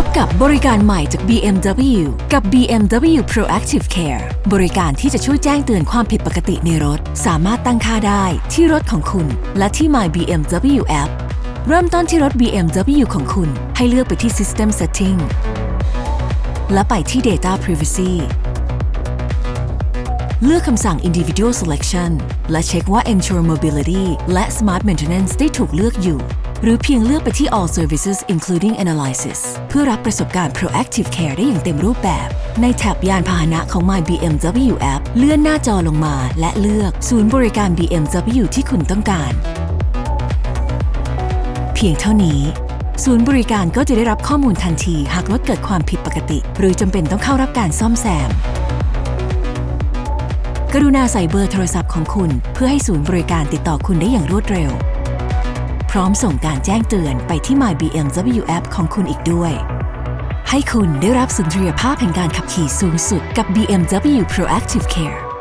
พบกับบริการใหม่จาก BMW กับ BMW Proactive Care บริการที่จะช่วยแจ้งเตือนความผิดปกติในรถ สามารถตั้งค่าได้ที่รถของคุณ และที่ My BMW App เริ่มต้นที่รถ BMW ของคุณ ให้เลือกไปที่ System Setting และไปที่ Data Privacy เลือกคำสั่ง Individual Selection และเช็คว่า Ensure Mobility และ Smart Maintenance ได้ถูกเลือกอยู่ หรือเพียงเลือกไปที่ All Services including Analysis เพื่อรับประสบการณ์ Proactive Care ได้อย่างเต็มรูปแบบ ในแท็บยานพาหนะของ My BMW App เลื่อนหน้าจอลงมา และเลือกศูนย์บริการ BMW ที่คุณต้องการ เพียงเท่านี้ ศูนย์บริการก็จะได้รับข้อมูลทันที หากรถเกิดความผิดปกติ หรือจำเป็นต้องเข้ารับการซ่อมแซมกรุณาใส่เบอร์โทรศัพท์ของคุณ เพื่อให้ศูนย์บริการติดต่อคุณได้อย่างรวดเร็ว ร้อมส่งการแจ้งเตือนไปที่ My BMW App ของคุณอีกด้วย ให้คุณได้รับสุนทรียภาพแห่งการขับขี่สูงสุดกับ BMW Proactive Care